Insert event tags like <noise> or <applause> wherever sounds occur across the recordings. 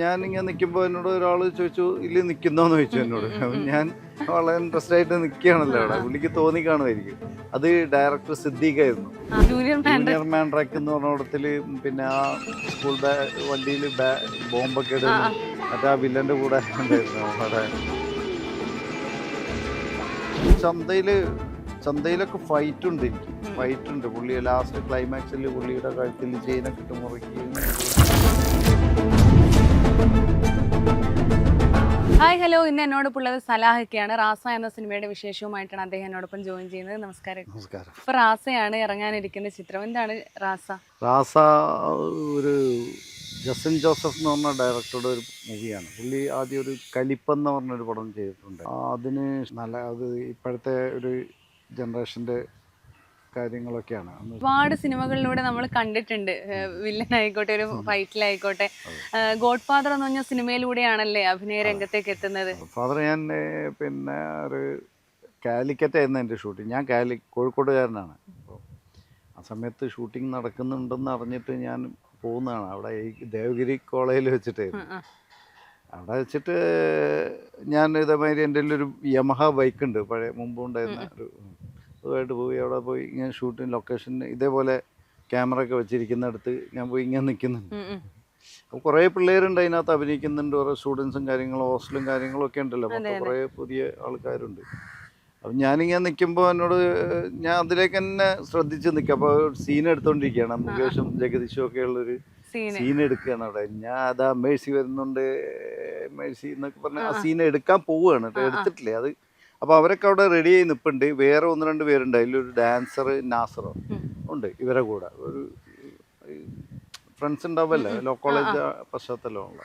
ഞാനിങ്ങനെ നിൽക്കുമ്പോൾ എന്നോട് ഒരാൾ ചോദിച്ചു ഇല്ല നിൽക്കുന്നോന്ന് ചോദിച്ചു എന്നോട്. ഞാൻ വളരെ ഇൻട്രസ്റ്റ് ആയിട്ട് നിൽക്കുകയാണല്ലോ അവിടെ. പുള്ളിക്ക് തോന്നി കാണുമായിരിക്കും. അത് ഡയറക്ടർ സിദ്ദീഖായിരുന്നു Junior Man Junior Mandrake എന്ന് പറഞ്ഞ ഇടത്തിൽ പിന്നെ ആ സ്കൂൾ വണ്ടിയിൽ ബോംബൊക്കെ ഇടുന്നു. മറ്റേ ആ വില്ലന്റെ കൂടെ ഉണ്ടായിരുന്നു അവിടെ. ചന്തയിൽ ചന്തയിലൊക്കെ ഫൈറ്റ് ഉണ്ട് എനിക്ക്. ഫൈറ്റ് ഉണ്ട്. പുള്ളി ലാസ്റ്റ് ക്ലൈമാക്സിൽ പുള്ളിയുടെ കഴുത്തിൽ ചെയിനൊക്കെ ഇട്ട് മുറിക്കുകയും ഹായ് ഹലോ ഇന്ന് എന്നോടൊപ്പം ഉള്ളത് സലാഹൊക്കെയാണ് റാസ എന്ന സിനിമയുടെ വിശേഷവുമായിട്ടാണ് അദ്ദേഹം എന്നോടൊപ്പം ജോയിൻ ചെയ്യുന്നത്. നമസ്കാരം. നമസ്കാരം. ഇപ്പൊ റാസയാണ് ഇറങ്ങാനിരിക്കുന്ന ചിത്രം. എന്താണ് റാസ? റാസ ഒരു ജസൻ ജോസഫ് എന്ന് പറഞ്ഞ ഡയറക്ടറുടെ ഒരു മൂവിയാണ് പുള്ളി ആദ്യം ഒരു കലിപ്പം എന്ന് പറഞ്ഞൊരു പടം ചെയ്തിട്ടുണ്ട്. അതിന് നല്ല അത് ഇപ്പോഴത്തെ ഒരു ജനറേഷന്റെ കാര്യങ്ങളൊക്കെയാണ്. ഒരുപാട് സിനിമകളിലൂടെ നമ്മൾ കണ്ടിട്ടുണ്ട്. വില്ലൻ ആയിക്കോട്ടെ ഒരു ഫൈറ്റിലായിക്കോട്ടെ. ഗോഡ് ഫാദർ എന്ന് പറഞ്ഞ സിനിമയിലൂടെയാണല്ലേ അഭിനയ രംഗത്തേക്ക് എത്തുന്നത്? ഫാദർ ഞാൻ പിന്നെ ഒരു കാലിക്കറ്റ് ആയിരുന്നു എന്റെ ഷൂട്ടിങ് ഞാൻ കാലി കോഴിക്കോടുകാരനാണ്. അപ്പോൾ ആ സമയത്ത് ഷൂട്ടിംഗ് നടക്കുന്നുണ്ടെന്ന് അറിഞ്ഞിട്ട് ഞാൻ പോകുന്നതാണ് അവിടെ ഈ ദേവഗിരി കോളേജിൽ വെച്ചിട്ടായിരുന്നു. അവിടെ വെച്ചിട്ട് ഞാൻ ഇതേമാതിരി എന്റെ ഒരു യമഹ ബൈക്ക് ഉണ്ട് പഴയ മുമ്പ് ഉണ്ടായിരുന്ന ഒരു അതുമായിട്ട് പോയി. അവിടെ പോയി ഇങ്ങനെ ഷൂട്ടിങ് ലൊക്കേഷൻ ഇതേപോലെ ക്യാമറ ഒക്കെ വെച്ചിരിക്കുന്നിടത്ത് ഞാൻ പോയി ഇങ്ങനെ നിൽക്കുന്നുണ്ട്. അപ്പോൾ കുറേ പിള്ളേരുണ്ട് അതിനകത്ത് അഭിനയിക്കുന്നുണ്ട്. കുറേ സ്റ്റുഡൻസും കാര്യങ്ങളും ഹോസ്റ്റലും കാര്യങ്ങളും ഒക്കെ ഉണ്ടല്ലോ. അപ്പോൾ കുറേ പുതിയ ആൾക്കാരുണ്ട്. അപ്പം ഞാനിങ്ങനെ നിൽക്കുമ്പോൾ എന്നോട് ഞാൻ അതിലേക്ക് തന്നെ ശ്രദ്ധിച്ച് നിൽക്കുക അപ്പോൾ സീൻ എടുത്തോണ്ടിരിക്കുകയാണ്. മുകേഷും ജഗദീഷും ഒക്കെ ഉള്ളൊരു സീൻ എടുക്കുകയാണ് അവിടെ. ഞാൻ അതാ മേഴ്സി വരുന്നുണ്ട്. മേഴ്സി എന്നൊക്കെ പറഞ്ഞ ആ. സീൻ എടുക്കാൻ പോവുകയാണ്. എടുത്തിട്ടില്ലേ? അത് അപ്പോൾ അവരൊക്കെ അവിടെ റെഡി ആയി നിൽപ്പുണ്ട് വേറെ ഒന്ന് രണ്ട് പേരുണ്ട്. അതിലൊരു ഡാൻസർ നാസറോ ഉണ്ട്. ഇവരെ കൂടെ. ഒരു ഫ്രണ്ട്സ് ഉണ്ടാവല്ലേ ലോ കോളേജ് പശ്ചാത്തലമുള്ള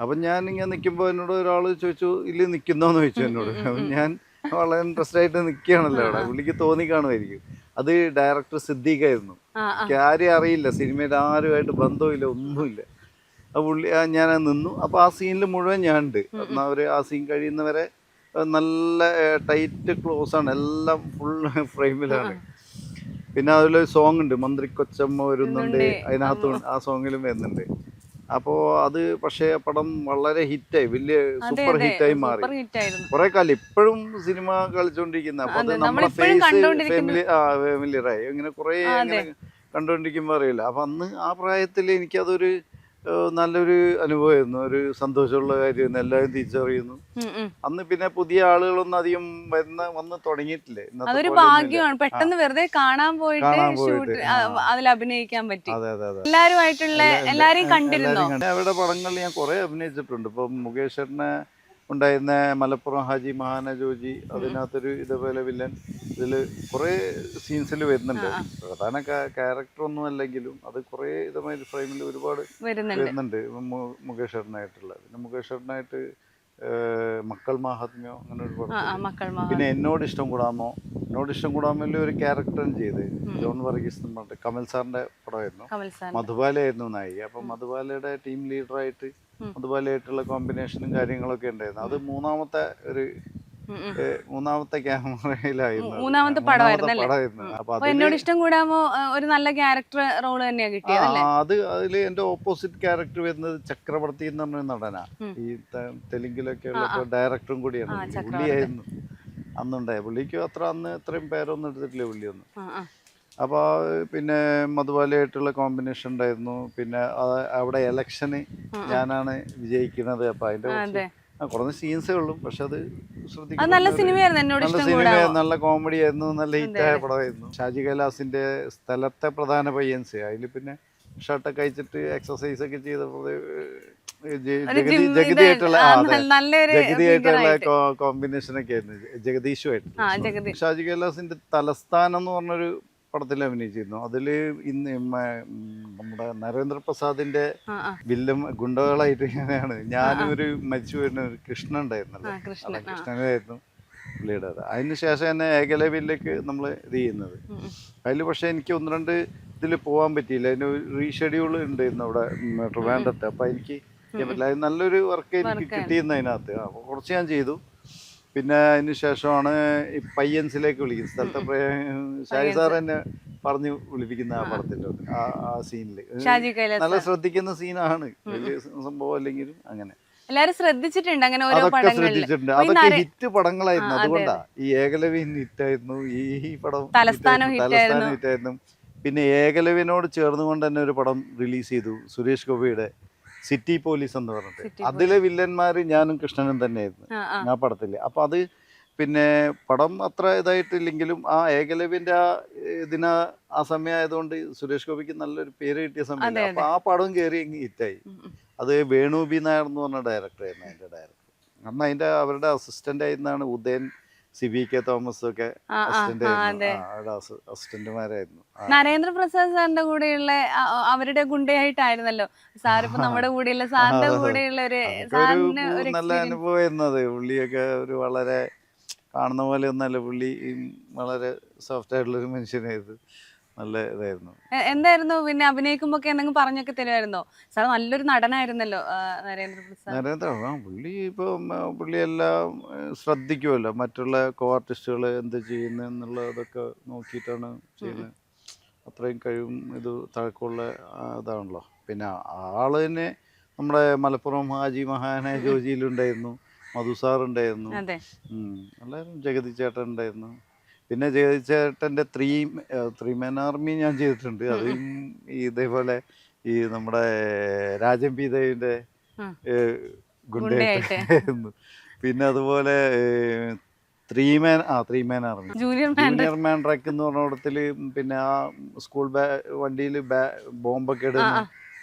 അപ്പം ഞാൻ ഇങ്ങനെ നിൽക്കുമ്പോൾ എന്നോട് ഒരാൾ ചോദിച്ചു ഇല്ല നിൽക്കുന്നോന്ന് ചോദിച്ചു എന്നോട്. അപ്പം ഞാൻ വളരെ ഇൻട്രസ്റ്റ് ആയിട്ട് നിൽക്കുകയാണല്ലോ അവിടെ. പുള്ളിക്ക് തോന്നി കാണുമായിരിക്കും. അത് ഡയറക്ടർ സിദ്ദീഖായിരുന്നു എനിക്ക് ആരെയും അറിയില്ല. സിനിമയുടെ ആരുമായിട്ട് ബന്ധമില്ല ഒന്നുമില്ല. ആ പുള്ളി ഞാൻ നിന്നു. അപ്പോൾ ആ സീനിൽ മുഴുവൻ ഞാനുണ്ട്. എന്നാൽ അവർ ആ സീൻ കഴിയുന്നവരെ നല്ല ടൈറ്റ് ക്ലോസ് ആണ്. എല്ലാം ഫുൾ ഫ്രെയിമിലാണ്. പിന്നെ അതിലൊരു സോങ് ഉണ്ട്. മന്ത്രി കൊച്ചമ്മ വരുന്നുണ്ട്. അതിനകത്തും ആ സോങ്ങിലും വരുന്നുണ്ട്. അപ്പോ അത് പക്ഷേ പടം വളരെ ഹിറ്റായി. വലിയ സൂപ്പർ ഹിറ്റായി മാറി. കുറെ കാലം ഇപ്പോഴും സിനിമ കളിച്ചോണ്ടിരിക്കുന്ന അപ്പൊ അത് നമ്മളെ ഫേസ് ഫാമിലി ആ ഫാമിലിയറായി ഇങ്ങനെ കുറെ. ഇങ്ങനെ കണ്ടോണ്ടിരിക്കുമ്പോൾ അറിയില്ല. അപ്പൊ അന്ന് ആ പ്രായത്തിൽ എനിക്കതൊരു നല്ലൊരു അനുഭവമായിരുന്നു. ഒരു സന്തോഷമുള്ള കാര്യമായിരുന്നു എല്ലാവരും തിരിച്ചറിയുന്നു. അന്ന് പിന്നെ പുതിയ ആളുകളൊന്നും അധികം വരുന്ന വന്ന് തുടങ്ങിയിട്ടില്ലേ? അതൊരു ഭാഗ്യമാണ്. പെട്ടെന്ന് വെറുതെ കാണാൻ പോയിട്ട് അതിൽ അഭിനയിക്കാൻ പറ്റി. എല്ലാരുമായിട്ടുള്ള എല്ലാരെയും കണ്ടിരുന്നു? അവരുടെ പടങ്ങളിൽ ഞാൻ കുറെ അഭിനയിച്ചിട്ടുണ്ട്. ഇപ്പൊ മുകേഷ് ചേട്ടനെ ഉണ്ടായിരുന്ന മലപ്പുറം ഹാജി മഹാന ജോജി അതിനകത്തൊരു ഇതേപോലെ വില്ലൻ. ഇതിൽ കുറേ സീൻസിൽ വരുന്നുണ്ട്. പ്രധാന ക്യാരക്ടർ ഒന്നും അല്ലെങ്കിലും അത് കുറേ ഇതുമായി ഫ്രെയിമിൽ ഒരുപാട് വരുന്നുണ്ട്. മുകേഷ് ചേട്ടനായിട്ടുള്ള പിന്നെ മുകേഷ് ചേട്ടനായിട്ട് മക്കൾ മാഹാത്മ്യോ അങ്ങനെ ഒരു ആ മക്കൾ മഹാ പിന്നെ എന്നോട് ഇഷ്ടം കൂടാമോ? എന്നോട് ഇഷ്ടം കൂടാമല്ലേ ഒരു ക്യാരക്ടറും ചെയ്ത്. ജോൺ വർഗീസ് എന്ന് പറഞ്ഞിട്ട് കമൽ സാറിന്റെ പടമായിരുന്നു. മധുബാലയായിരുന്നു നായി അപ്പം മധുബാലയുടെ ടീം ലീഡറായിട്ട്. മധുബാലയായിട്ടുള്ള കോമ്പിനേഷനും കാര്യങ്ങളൊക്കെ ഉണ്ടായിരുന്നു. അത് മൂന്നാമത്തെ ഒരു മൂന്നാമത്തെ ക്യാമറയിലായിരുന്നു. മൂന്നാമത്തെ പടമായിരുന്നു അപ്പൊ അപ്പൊ എന്നോട് ഇഷ്ടം കൂടാമോ ഒരു നല്ല ക്യാരക്ടർ റോൾ തന്നെയാ കിട്ടിയത് അത് അതിൽ എന്റെ ഓപ്പോസിറ്റ് ക്യാരക്ടർ വരുന്നത് ചക്രവർത്തി എന്ന് പറഞ്ഞ നടനാ. ഈ തെലുങ്കിലൊക്കെ ഉള്ള. ഡയറക്ടറും കൂടിയാണ്. പുള്ളിയായിരുന്നു. അന്നുണ്ടായ പുള്ളിക്ക് അത്ര അന്ന് ഇത്രയും പേരൊന്നും എടുത്തിട്ടില്ല പുള്ളിയൊന്നും. അപ്പോൾ പിന്നെ മധുബാലയായിട്ടുള്ള കോമ്പിനേഷൻ ഉണ്ടായിരുന്നു. പിന്നെ അവിടെ ഇലക്ഷന് ആ. ഞാനാണ് വിജയിക്കുന്നത്. അപ്പോൾ അതിന്റെ കുറച്ച് സീൻസേ ഉള്ളൂ. പക്ഷെ അത് ശ്രദ്ധിക്കും നല്ല സിനിമയായിരുന്നു എന്നോട് നല്ല സിനിമ കോമഡി ആയിരുന്നു. നല്ല ഹിറ്റ് ഹിറ്റായ അതെ. പടമായിരുന്നു. ഷാജി കൈലാസിന്റെ സ്ഥലത്തെ പ്രധാന പയ്യൻസ്. അതിൽ പിന്നെ ഷർട്ടൊക്കെ അയച്ചിട്ട് എക്സസൈസ് ഒക്കെ ചെയ്തപ്പോൾ ജഗതിയായിട്ടുള്ള. കോമ്പിനേഷൻ ഒക്കെ ആയിരുന്നു ജഗദീഷുമായിട്ട് ഷാജി കൈലാസിന്റെ തലസ്ഥാനം എന്ന് പറഞ്ഞൊരു പടത്തിൽ അഭിനയിച്ചിരുന്നു. അതിൽ ഇന്ന് നമ്മുടെ നരേന്ദ്രപ്രസാദിന്റെ വില്ലം ഗുണ്ടകളായിട്ട് ഇങ്ങനെയാണ്. ഞാനും ഒരു മരിച്ചു വരുന്ന ഒരു കൃഷ്ണൻ ഉണ്ടായിരുന്നല്ലോ. കൃഷ്ണനായിരുന്നു പുള്ളിയുടെ അത്. അതിന് ശേഷം തന്നെ വില്ലേക്ക് നമ്മൾ ഇത് ചെയ്യുന്നത്. അതിൽ പക്ഷേ എനിക്ക് ഒന്ന് രണ്ട് ഇതിൽ പോകാൻ പറ്റിയില്ല. അതിന് റീഷെഡ്യൂൾ ഉണ്ടായിരുന്നു അവിടെ ട്രിവാൻഡ്രത്ത്. അപ്പോൾ എനിക്ക് പറ്റില്ല. അത് നല്ലൊരു വർക്ക് എനിക്ക് കിട്ടിയിരുന്നതിനകത്ത് ആണ്. കിട്ടിയിരുന്നു അതിനകത്ത്. അപ്പോൾ കുറച്ച് ഞാൻ ചെയ്തു. പിന്നെ അതിന് ശേഷമാണ് ഈ പയ്യൻസിലേക്ക് വിളിക്കുന്നത്. സ്ഥലത്തെ ഷാജി സാർ എന്നെ പറഞ്ഞു വിളിപ്പിക്കുന്ന ആ പടത്തിന്റെ ആ കൈലാസ് നല്ല ശ്രദ്ധിക്കുന്ന സീനാണ്. വലിയ സംഭവം അല്ലെങ്കിലും അങ്ങനെ. എല്ലാരും ശ്രദ്ധിച്ചിട്ടുണ്ട് അങ്ങനെ ഓരോ ശ്രദ്ധിച്ചിട്ടുണ്ട്. അതൊക്കെ ഹിറ്റ് പടങ്ങളായിരുന്നു. അതുകൊണ്ടാ ഈ ഏകലവ്യൻ ഹിറ്റായിരുന്നു. ഈ ഈ പടം തലസ്ഥാനം ആയിരുന്നു. hit ആയിരുന്നു. തലസ്ഥാനം ഹിറ്റായിരുന്നു. പിന്നെ ഏകലവ്യനോട് ചേർന്നുകൊണ്ട് തന്നെ ഒരു പടം റിലീസ് ചെയ്തു സുരേഷ് ഗോപിയുടെ സിറ്റി പോലീസ് എന്ന് പറഞ്ഞിട്ട്. അതിലെ വില്ലന്മാര് ഞാനും കൃഷ്ണനും തന്നെയായിരുന്നു. ആ, പടത്തിൽ അപ്പൊ അത് പിന്നെ പടം അത്ര ഇതായിട്ടില്ലെങ്കിലും ആ ഏകലവ്യന്റെ ആ ഇതിന ആ സമയമായതുകൊണ്ട് സുരേഷ് ഗോപിക്ക് നല്ലൊരു പേര് കിട്ടിയ സമയം അപ്പൊ ആ പടം കയറി ഹിറ്റായി. അത് വേണു ബി നായർ എന്ന് പറഞ്ഞ ഡയറക്ടർ ഡയറക്ടറായിരുന്നു അതിന്റെ ഡയറക്ടർ അന്ന് അതിന്റെ അവരുടെ assistant ആയിരുന്നാണ് Udayan C B K Thomas ഒക്കെ അസിസ്റ്റന്റുമാരായിരുന്നു നരേന്ദ്ര നരേന്ദ്രപ്രസാദ് സാറിന്റെ കൂടെയുള്ള അവരുടെ ഗുണ്ടയായിട്ടായിരുന്നല്ലോ. സാറിപ്പോ നമ്മുടെ കൂടെയുള്ള സാറിന്റെ കൂടെയുള്ള ഒരു നല്ല. അനുഭവമായിരുന്നു അത് പുള്ളിയൊക്കെ ഒരു വളരെ കാണുന്ന പോലെ ഒന്നല്ല. പുള്ളി വളരെ സോഫ്റ്റ് ആയിട്ടുള്ള ഒരു മനുഷ്യനായിരുന്നു. നല്ല ഇതായിരുന്നു. എന്തായിരുന്നു? പിന്നെ അഭിനയിക്കുമ്പോ എന്തെങ്കിലും പറഞ്ഞൊക്കെ തരുമായിരുന്നോ സാർ നല്ലൊരു നടനായിരുന്നല്ലോ നരേന്ദ്ര നരേന്ദ്ര പുള്ളി ഇപ്പൊ പുള്ളി എല്ലാം ശ്രദ്ധിക്കുമല്ലോ മറ്റുള്ള കോ ആർട്ടിസ്റ്റുകൾ എന്ത് ചെയ്യുന്നു എന്നുള്ളതൊക്കെ നോക്കിയിട്ടാണ് ചെയ്യുന്നത്. അത്രയും കഴിവും ഇത് തഴക്കമുള്ള ഇതാണല്ലോ. പിന്നെ ആൾ തന്നെ നമ്മുടെ മലപ്പുറം ഹാജി മഹാന ജോജിയിലുണ്ടായിരുന്നു. മധു സാർ ഉണ്ടായിരുന്നു. എല്ലാവരും ജഗതി ചേട്ടൻ ഉണ്ടായിരുന്നു. പിന്നെ ജയചേട്ടന്റെ ചേട്ടന്റെ ത്രീ ത്രീ മാൻ ആർമി ഞാൻ ചെയ്തിട്ടുണ്ട്. അതും ഇതേപോലെ ഈ നമ്മുടെ രാജൻ പി ദേവിന്റെ ഗുണ്ടയായിട്ട് ഗുണ്ടയായിട്ട്. പിന്നെ അതുപോലെ ത്രീ മാൻ ആ three man army. Junior man truck. എന്ന് പറഞ്ഞ ഇടത്തിൽ പിന്നെ ആ സ്കൂൾ ബാ വണ്ടിയിൽ ബോംബൊക്കെ ഇടുന്ന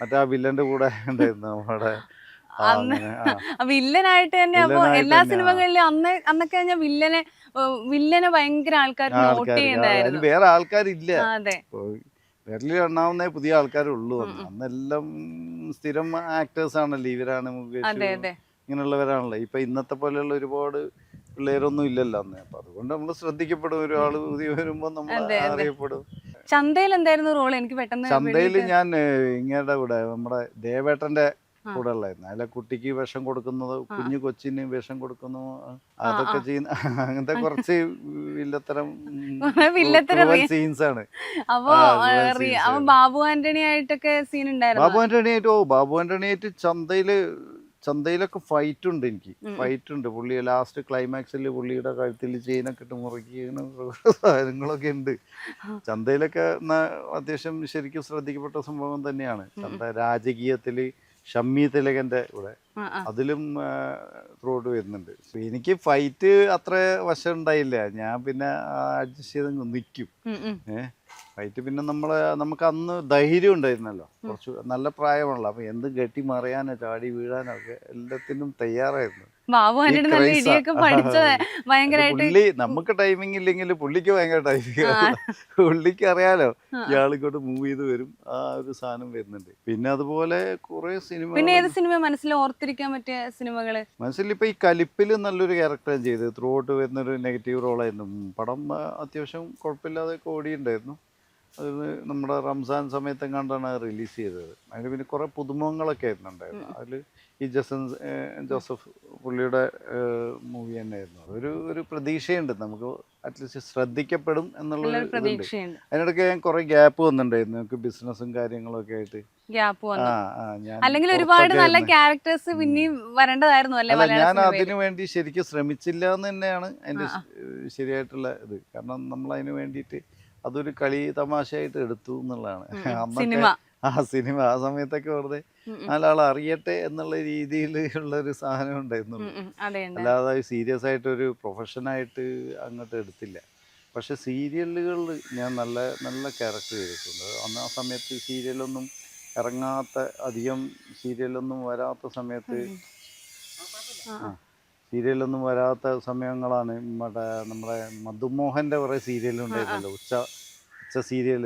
മറ്റേ ആ വില്ലന്റെ കൂടെ <laughs> ഉണ്ടായിരുന്നു നമ്മുടെ വില്ലനായിട്ട് തന്നെ അപ്പൊ എല്ലാ സിനിമകളിലും അന്ന് അന്നൊക്കെ കഴിഞ്ഞാൽ വില്ലനെ വില്ലനെ ഭയങ്കര ആൾക്കാർ നോട്ട് ചെയ്യുന്നതായിരുന്നു വേറെ ആൾക്കാരില്ല. അതെ. വിരലിൽ എണ്ണാവുന്ന പുതിയ ആൾക്കാരേ ഉള്ളൂ അന്നെല്ലാം സ്ഥിരം ആക്ടേഴ്സ് ആണല്ലോ ഇവരാണ് മുകേഷ് ഇങ്ങനെയുള്ളവരാണല്ലോ. ഇപ്പൊ ഇന്നത്തെ പോലെയുള്ള ഒരുപാട് പിള്ളേരൊന്നും ഇല്ലല്ലോ അന്ന്. അപ്പൊ അതുകൊണ്ട് നമ്മൾ ശ്രദ്ധിക്കപ്പെടും ഒരാൾ പുതിയ വരുമ്പോ നമ്മൾ. അറിയപ്പെടും. ചന്തയിൽ എന്തായിരുന്നു റോൾ എനിക്ക് പെട്ടെന്ന് ചന്തയിൽ ഞാൻ ഇങ്ങയുടെ കൂടെ നമ്മുടെ ദേവേട്ടന്റെ. കൂടെ ഉള്ളായിരുന്നു അതിലെ കുട്ടിക്ക് വിഷം കൊടുക്കുന്നത് കുഞ്ഞു കൊച്ചിന് വിഷം കൊടുക്കുന്നു അതൊക്കെ ചെയ്യുന്ന അങ്ങനത്തെ കുറച്ച് വില്ലത്തരം സീൻസാണ് സീൻസ് ആണ്. ബാബു ആന്റണി ആയിട്ടൊക്കെ സീൻ ഉണ്ടായിരുന്നു? ബാബു ആന്റണിയായിട്ട് ഓ ബാബു ആന്റണിയായിട്ട് ചന്തയിൽ ചന്തയിലൊക്കെ ഫൈറ്റ് ഉണ്ട് എനിക്ക്. ഫൈറ്റ് ഉണ്ട്. പുള്ളി ലാസ്റ്റ് ക്ലൈമാക്സിൽ പുള്ളിയുടെ കഴുത്തിൽ ചെയിനൊക്കെ ഇട്ട് മുറുക്കിയ സാധനങ്ങളൊക്കെ ഉണ്ട്. ചന്തയിലൊക്കെ അത്യാവശ്യം ശരിക്കും ശ്രദ്ധിക്കപ്പെട്ട സംഭവം തന്നെയാണ്. ചന്ത രാജകീയത്തിൽ ഷമ്മി തിലകന്റെ കൂടെ. അതിലും ത്രൂട്ട് വരുന്നുണ്ട്. എനിക്ക് ഫൈറ്റ് അത്ര വശം ഉണ്ടായില്ല. ഞാൻ പിന്നെ അഡ്ജസ്റ്റ് ചെയ്ത് നിൽക്കും ഉം. ഫൈറ്റ് പിന്നെ നമ്മളെ നമുക്ക് അന്ന് ധൈര്യം ഉണ്ടായിരുന്നല്ലോ. കുറച്ച് നല്ല പ്രായമാണല്ലോ. അപ്പൊ എന്ത് കെട്ടി മറിയാനോ ചാടി വീഴാനോ ഒക്കെ എല്ലാത്തിനും തയ്യാറായിരുന്നു. ബാബു ആന്റണി നല്ല. ഇടിയൊക്കെ പഠിച്ചത്. ഭയങ്കരമായിട്ട് നമുക്ക് ടൈമിംഗ് ഇല്ലെങ്കിൽ പുള്ളിക്ക് ഭയങ്കര ടൈമിംഗ് പുള്ളിക്ക് അറിയാലോ ഇയാളിക്കോട്ട് ഇയാളിങ്ങോട്ട് മൂവ് ചെയ്ത് വരും ആ ഒരു സാധനം വരുന്നുണ്ട്. പിന്നെ അതുപോലെ കുറെ സിനിമ പിന്നെ ഏത് സിനിമ മനസ്സിൽ ഓർത്തിരിക്കാൻ പറ്റിയ സിനിമകൾ മനസ്സിൽ ഇപ്പൊ ഈ കലിപ്പിൽ നല്ലൊരു ക്യാരക്ടർ ചെയ്ത് ത്രൂ ഔട്ട് വരുന്നൊരു നെഗറ്റീവ് റോളായിരുന്നു പടം അത്യാവശ്യം കുഴപ്പമില്ലാതെ ഓടിയുണ്ടായിരുന്നു അത് നമ്മുടെ റംസാൻ സമയത്ത് കണ്ടാണ് റിലീസ് ചെയ്തത്. അതിന് പിന്നെ കുറേ പുതുമുഖങ്ങളൊക്കെ ആയിരുന്നുണ്ടായിരുന്നു. അതിൽ ഈ ജസൻ ജോസഫ് പുള്ളിയുടെ മൂവി തന്നെയായിരുന്നു. അതൊരു ഒരു പ്രതീക്ഷയുണ്ട്. നമുക്ക് അറ്റ്ലീസ്റ്റ് ശ്രദ്ധിക്കപ്പെടും എന്നുള്ള ഇതുണ്ട്. അതിനിടയ്ക്ക് ഞാൻ കുറേ ഗ്യാപ്പ് വന്നിട്ടുണ്ടായിരുന്നു. നമുക്ക് ബിസിനസ്സും കാര്യങ്ങളൊക്കെ ആയിട്ട്. അല്ലെങ്കിൽ ഒരുപാട് നല്ല ക്യാരക്ടേഴ്സ് പിന്നെയും വരേണ്ടതായിരുന്നു അല്ലെ ഞാൻ അതിനു വേണ്ടി ശരിക്കും ശ്രമിച്ചില്ല എന്ന് തന്നെയാണ് അതിന്റെ ശരിയായിട്ടുള്ള ഇത്. കാരണം നമ്മൾ അതിനു വേണ്ടിയിട്ട് അതൊരു കളി തമാശയായിട്ട് എടുത്തു എന്നുള്ളതാണ്. അന്നൊക്കെ ആ സിനിമ. ആ സമയത്തൊക്കെ വെറുതെ. നാലാൾ അറിയട്ടെ എന്നുള്ള രീതിയിൽ ഉള്ള ഒരു സാധനം ഉണ്ടായിരുന്നുള്ളൂ. അല്ലാതെ സീരിയസ് ആയിട്ട് ഒരു പ്രൊഫഷനായിട്ട് അങ്ങോട്ട് എടുത്തില്ല. പക്ഷെ സീരിയലുകളിൽ ഞാൻ നല്ല നല്ല ക്യാരക്ടർ ചെയ്തിട്ടുണ്ട്. അന്ന് ആ സമയത്ത് സീരിയലൊന്നും ഇറങ്ങാത്ത അധികം സീരിയലൊന്നും വരാത്ത സമയത്ത് ആ. സീരിയലൊന്നും വരാത്ത സമയങ്ങളാണ്. മറ്റേ നമ്മുടെ മധുമോഹന്റെ കുറേ സീരിയലുണ്ടായിരുന്നല്ലോ ഉച്ച ഉച്ച സീരിയൽ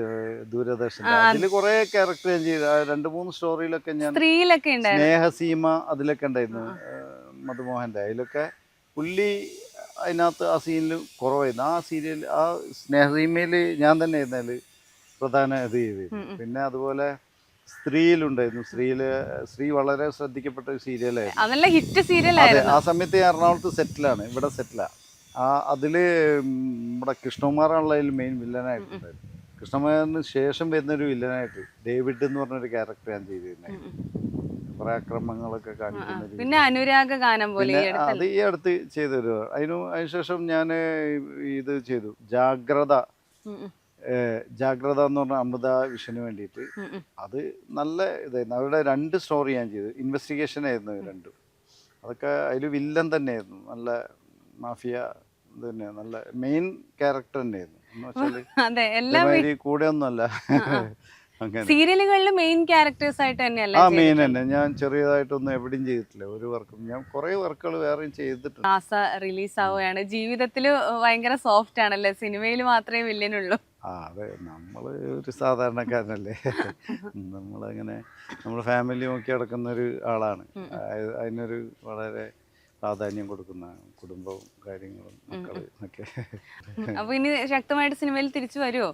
ദൂരദർശൻ. അതിൽ അതിൽ കുറെ ക്യാരക്ടർ ഞാൻ ചെയ്തു രണ്ട് മൂന്ന് സ്റ്റോറിയിലൊക്കെ ഞാൻ സ്നേഹസീമ അതിലൊക്കെ ഉണ്ടായിരുന്നു മധുമോഹന്റെ അതിലൊക്കെ പുള്ളി അതിനകത്ത് ആ സീനിൽ കുറവായിരുന്നു. ആ സീരിയൽ ആ സ്നേഹസീമയിൽ ഞാൻ തന്നെ ആയിരുന്നു അതിൽ പ്രധാന ഇത് ചെയ്തിരുന്നു. പിന്നെ അതുപോലെ സ്ത്രീയിലുണ്ടായിരുന്നു. സ്ത്രീയിൽ സ്ത്രീ വളരെ ശ്രദ്ധിക്കപ്പെട്ട ഒരു സീരിയലായിരുന്നു. നല്ല ഹിറ്റ് അതെ ആയിരുന്നു ആ സമയത്ത് ഞാൻ എറണാകുളത്ത് സെറ്റിലാണ് ഇവിടെ സെറ്റിലാണ് ആ അതിൽ നമ്മുടെ കൃഷ്ണകുമാറാണല്ലോ അതിൽ മെയിൻ വില്ലനായിട്ടുണ്ടായിരുന്നു കൃഷ്ണകുമാറിന് ശേഷം വരുന്നൊരു വില്ലനായിട്ട് ഡേവിഡ് എന്ന് പറഞ്ഞൊരു ക്യാരക്ടർ ഞാൻ ചെയ്തിരുന്നത്. കുറെ അക്രമങ്ങളൊക്കെ കാണിക്കുന്നത് കാണിക്കുന്ന ഒരു പിന്നെ അനുരാഗ ഗാനം പോലെ ഈ പിന്നെ അത് ഈ അടുത്ത് ചെയ്തൊരു അതിനു അതിനുശേഷം ഞാൻ ഇത് ചെയ്തു. ജാഗ്രത. ഉം, ഉം, ഏഹ്, ജാഗ്രത എന്ന് പറഞ്ഞ അമൃത വിഷന് വേണ്ടിയിട്ട്. അത് നല്ല ഇതായിരുന്നു. അവരുടെ രണ്ട് സ്റ്റോറി ഞാൻ ചെയ്തു. ഇൻവെസ്റ്റിഗേഷൻ ആയിരുന്നു രണ്ടും. അതൊക്കെ അതിൽ വില്ലൻ തന്നെയായിരുന്നു. നല്ല മാഫിയ തന്നെ നല്ല മെയിൻ ക്യാരക്ടർ തന്നെയായിരുന്നു. എന്ന് കൂടെ ഒന്നുമല്ല സീരിയലുകളിൽ മെയിൻ ക്യാരക്ടേഴ്സ് ആയിട്ട് തന്നെയല്ല ആ മെയിൻ തന്നെ. ഞാൻ ചെറിയതായിട്ടൊന്നും എവിടെയും ചെയ്തിട്ടില്ല. ഒരു വർക്കും ഞാൻ കുറെ വർക്കുകൾ വേറെയും ചെയ്തിട്ടുണ്ട്. ആസ റിലീസ് ആവുകയാണ്. ജീവിതത്തിൽ ഭയങ്കര സോഫ്റ്റ് ആണല്ലേ? സിനിമയിൽ മാത്രമേ വില്ലനുള്ളൂ ആ അതെ നമ്മൾ ഒരു സാധാരണക്കാരനല്ലേ? നമ്മളങ്ങനെ നമ്മൾ ഫാമിലി നോക്കി നടക്കുന്ന ഒരു ആളാണ് അതിനൊരു വളരെ പ്രാധാന്യം കൊടുക്കുന്ന കുടുംബവും കാര്യങ്ങളും മക്കൾ ഒക്കെ അപ്പൊ ഇനി ശക്തമായിട്ട് സിനിമയിൽ തിരിച്ചു വരുമോ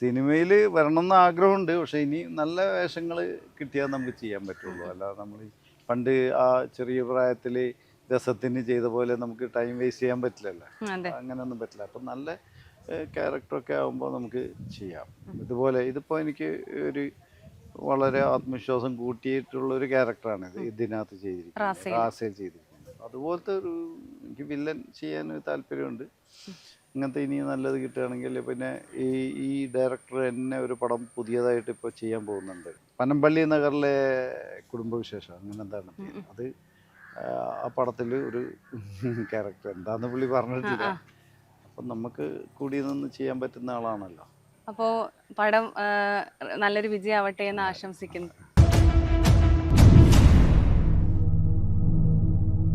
സിനിമയിൽ വരണം എന്ന് ആഗ്രഹമുണ്ട്. പക്ഷെ ഇനി നല്ല വേഷങ്ങൾ കിട്ടിയാൽ നമുക്ക് ചെയ്യാൻ പറ്റുള്ളൂ. അല്ലാതെ നമ്മൾ പണ്ട് ആ ചെറിയ പ്രായത്തിൽ രസത്തിന് ചെയ്ത പോലെ നമുക്ക് ടൈം വേസ്റ്റ് ചെയ്യാൻ പറ്റില്ലല്ലോ. അങ്ങനെയൊന്നും പറ്റില്ല. അപ്പം നല്ല ക്യാരക്ടറൊക്കെ ആകുമ്പോൾ നമുക്ക് ചെയ്യാം. ഇതുപോലെ ഇതിപ്പോൾ എനിക്ക് ഒരു വളരെ ആത്മവിശ്വാസം കൂട്ടിയിട്ടുള്ള ഒരു ക്യാരക്ടറാണ് ഇത് ഇതിനകത്ത് ചെയ്തിരിക്കുന്നത്. റാസയിൽ. ചെയ്തിരിക്കുന്നത്. അതുപോലത്തെ ഒരു എനിക്ക് വില്ലൻ ചെയ്യാൻ ഒരു താല്പര്യമുണ്ട്. ഇങ്ങനത്തെ ഇനി നല്ലത് കിട്ടുകയാണെങ്കിൽ പിന്നെ ഈ ഈ ഡയറക്ടർ തന്നെ ഒരു പടം പുതിയതായിട്ട് ഇപ്പോൾ ചെയ്യാൻ പോകുന്നുണ്ട്. പനമ്പള്ളി നഗറിലെ കുടുംബവിശേഷം അങ്ങനെ എന്താണ് അത് ആ, ആ പടത്തിൽ ഒരു <laughs> ക്യാരക്ടർ എന്താന്ന് പുള്ളി പറഞ്ഞിട്ടില്ല. അപ്പം നമുക്ക് കൂടി നിന്ന് ചെയ്യാൻ പറ്റുന്ന ആളാണല്ലോ. അപ്പോൾ പടം നല്ലൊരു വിജയമാവട്ടെ എന്ന് ആശംസിക്കുന്നു.